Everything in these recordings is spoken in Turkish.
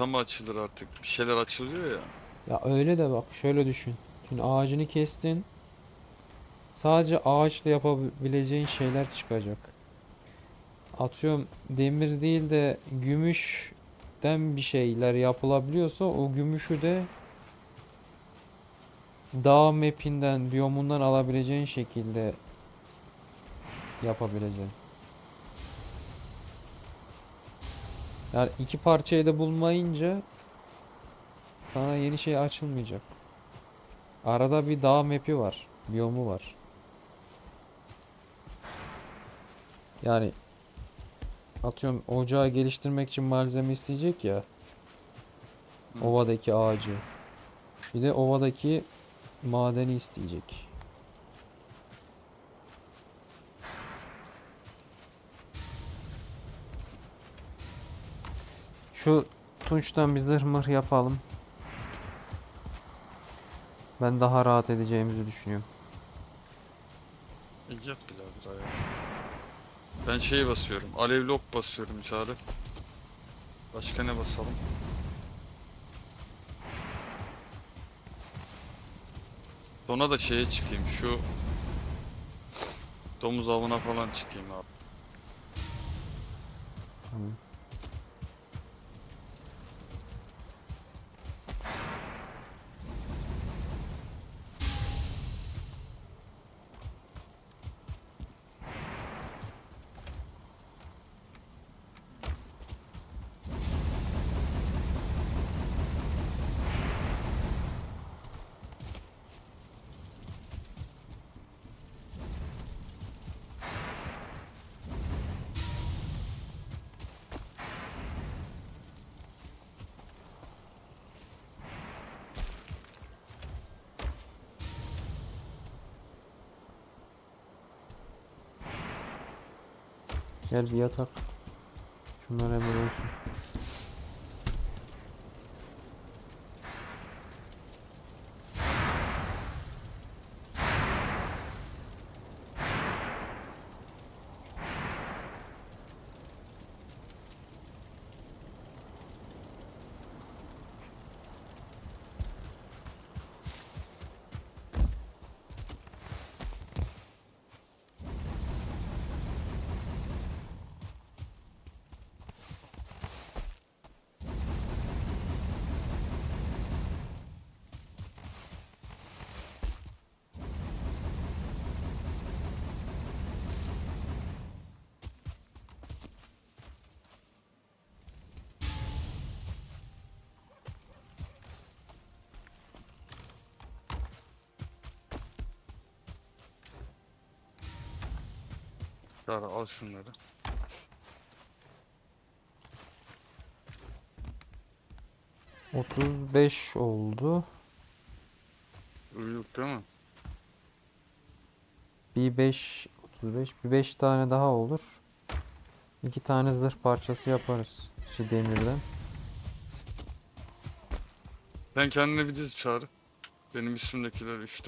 harita mı açılır artık? Bir şeyler açılıyor ya. Ya öyle de bak şöyle düşün. Şimdi ağacını kestin. Sadece ağaçla yapabileceğin şeyler çıkacak. Atıyorum demir değil de gümüşten bir şeyler yapılabiliyorsa o gümüşü de dağ mapinden, biyomundan alabileceğin şekilde yapabileceksin. Yani iki parçayı da bulmayınca sana yeni şey açılmayacak. Arada bir dağ map'i var. Biyomu var. Yani atıyorum ocağı geliştirmek için malzeme isteyecek ya. Ovadaki ağacı. Bir de ovadaki madeni isteyecek. Şu tunçtan biz zırh mırh yapalım. Ben daha rahat edeceğimizi düşünüyorum. E, Yap birader ya. Ben şey basıyorum. Alevli ok basıyorum çağrı. Başka ne basalım? Sonra da şeye çıkayım. Şu domuz avına falan çıkayım abi. Tamam. Gel bir yatak. Şunlar hemen olsun. Çağrı al şunları. Otuz beş oldu. Uyuduk değil mi? Bir 5 35 bir 5 tane daha olur. İki tane zırh parçası yaparız şu demirden. Ben kendine bir dizi çağrı. Benim üstümdekiler 3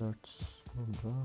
Dört burada.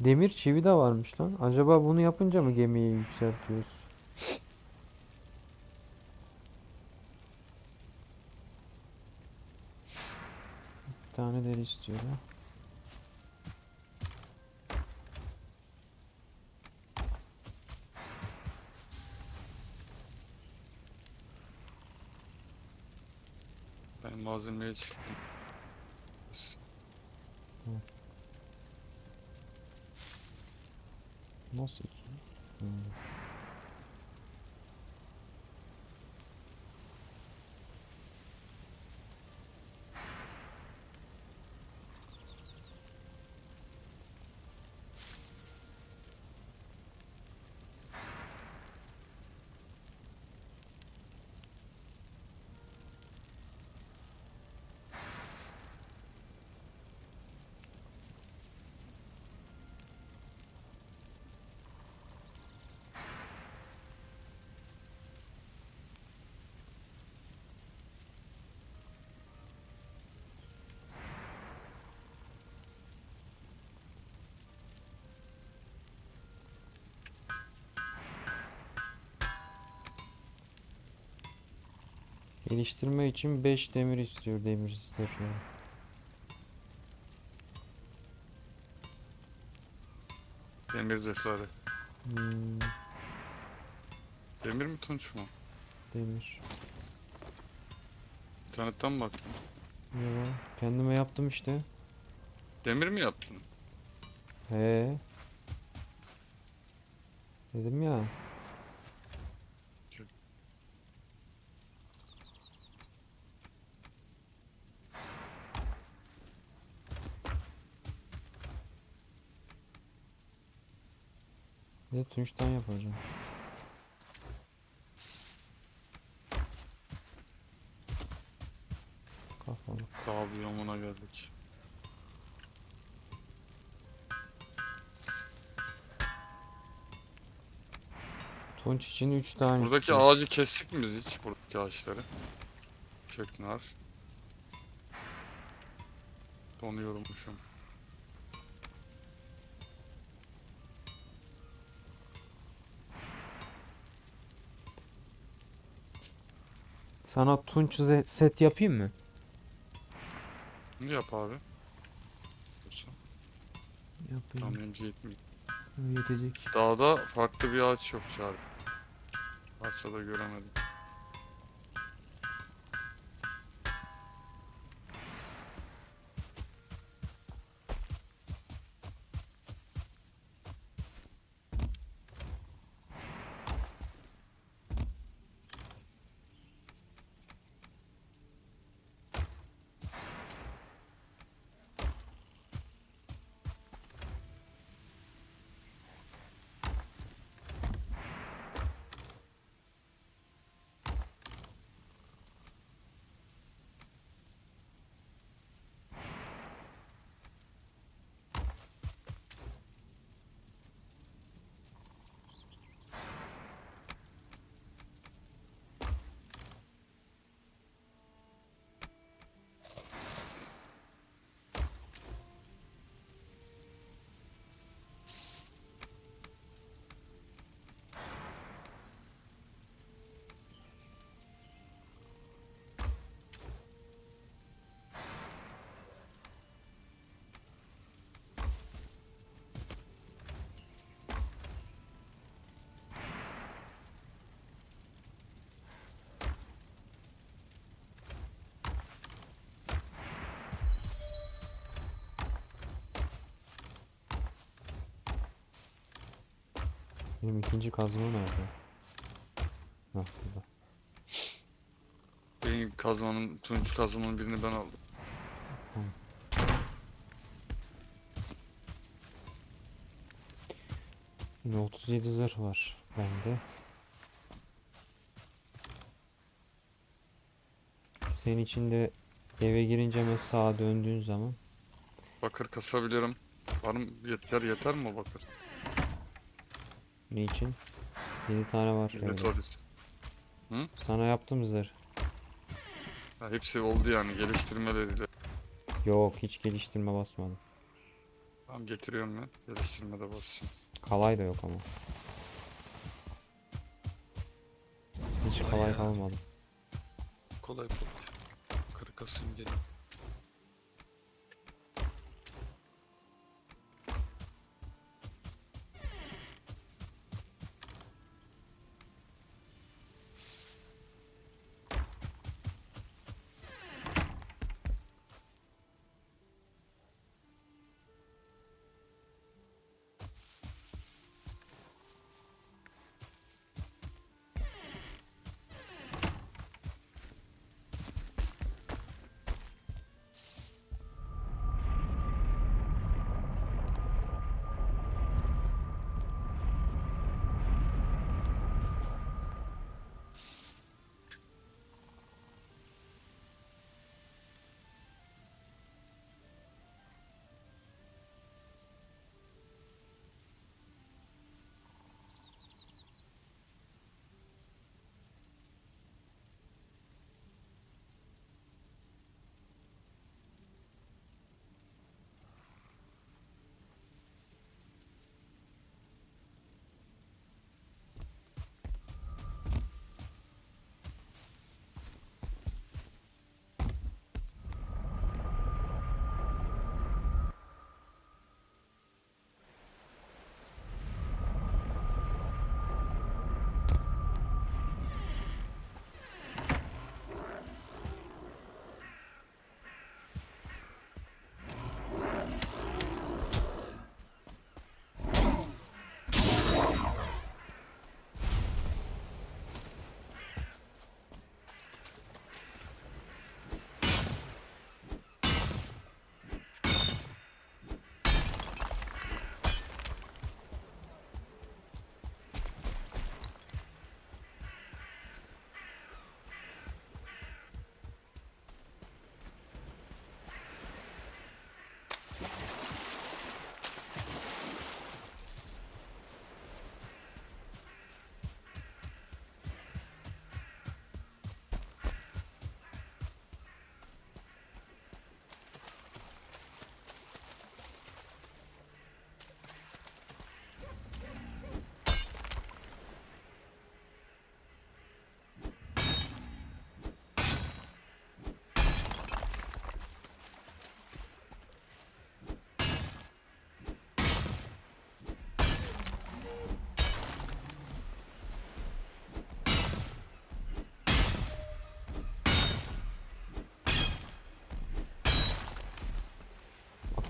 Demir çivi de varmış lan. Acaba bunu yapınca mı gemiyi yükseltiyoruz? Bir tane deri istiyor ha. Ben malzemeye çıktım. Nasıl? Hmm. Geliştirme için 5 demir istiyor demir zırhları. Demir zırhları. Hmm, Demir mi tunç mu? demir. İnternetten mi baktın? Ya, kendime yaptım işte. Demir mi yaptın? He. Dedim ya. Bir de tunçtan yapacağım. Kafalı. Dağ biyomuna geldik. Tunç için 3 tane Buradaki istiyor. ağacı kestik mi biz hiç? Buradaki ağaçları. Köknar. Donuyormuşum. Sana tunç set yapayım mı? Ne yap abi? Yapayım. Tahminimce yetmiyor. Yetecek. Dağda farklı bir ağaç yok çağrı. Varsa da göremedim. Benim ikinci kazma nerede? Hah burada. Benim kazmanın, tunç kazmanın birini ben aldım. Yine 37 zırh var bende. Senin için de eve girince hemen sağa döndüğün zaman Bakır kasabilirim. Var mı? Yeter yeter mi bakır? Ne için? 7 tane var evde. Metropolis. Sana yaptım zırh. Ha, hepsi oldu yani geliştirmeleriyle. Yok hiç geliştirme basmadım. Tamam getiriyorum ben. Geliştirmede basacağım. Kalay da yok ama. Hiç kalay kalmadı. Kolay kolay. Kırık asayım gelin.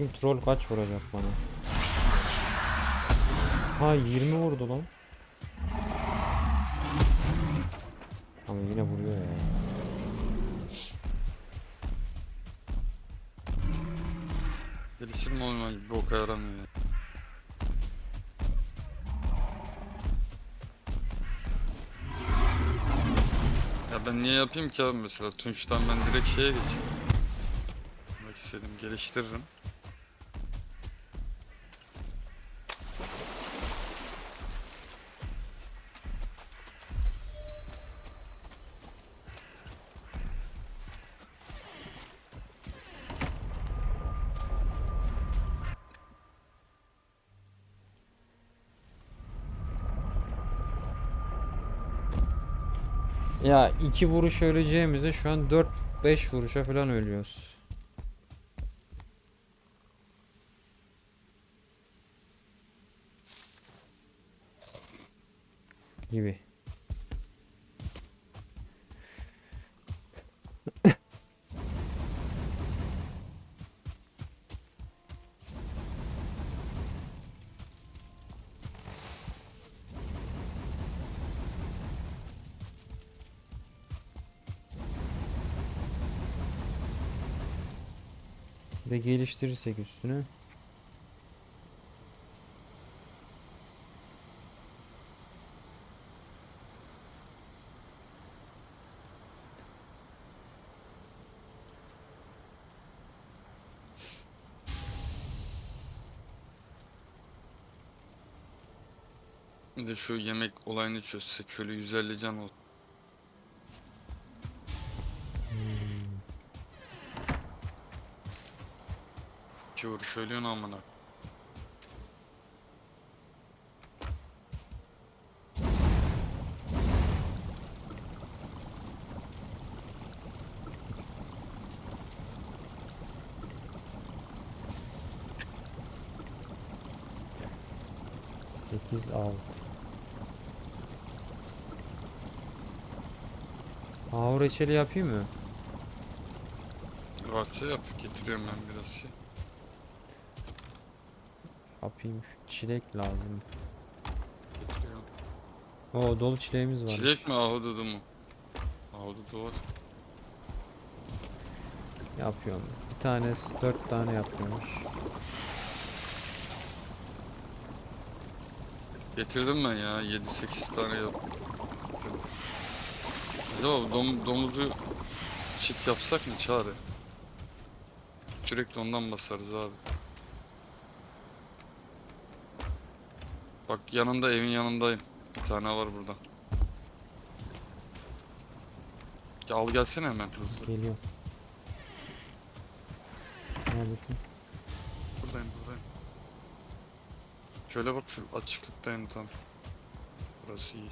Bakayım troll kaç vuracak bana. Ha 20 vurdu lan. Ama yine vuruyor ya. Geliştirme olma gibi bir boka yaramıyor ya. Ya ben niye yapayım ki abi mesela Tunç'tan ben direkt şeye geçeyim. Bak istedim geliştiririm. Ya iki vuruş öleceğimizde şu an 4-5 vuruşa falan ölüyoruz. Gibi. De geliştirirsek üstünü. De şu yemek olayını çözsek şöyle 150 can olsun. iki vuruş ölüyorsun amına. Sekiz altı. Ağır reçeli yapayım mı? Varsa yap getiriyorum ben biraz şey. Yapayım. Şu çilek lazım. Oo dolu çileğimiz var. Çilek mi ahududu mu? Ahududu var. Yapıyorum. Bir tanesi 4 tane yapıyormuş. Getirdim ben ya 7-8 tane yap. Getirdim. Yo dom, domuzu çit yapsak mı çare? Sürekli ondan basarız abi. Bak yanında evin yanındayım. Bir tane var burada. Ya al gelsene hemen hızlı. Geliyorum. Neredesin? Buradayım buradayım. Şöyle bak şu açıklıktayım tam. Burası iyi.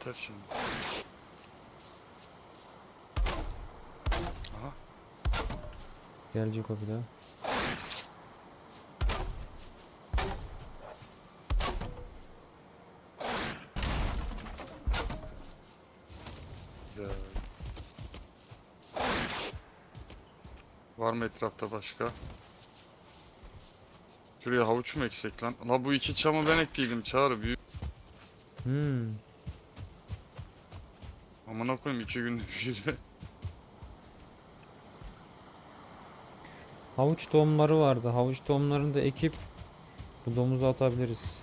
Yeter şimdi. Aha. Gelecek o bir daha. Güzel. Var mı etrafta başka? Şuraya havuç mu eksek lan? La bu iki çamı ben ekleydim çağrı büyük. Hmm. Amına koyayım iki günde büyüdü. Havuç tohumları vardı. Havuç tohumlarını da ekip bu domuzu atabiliriz.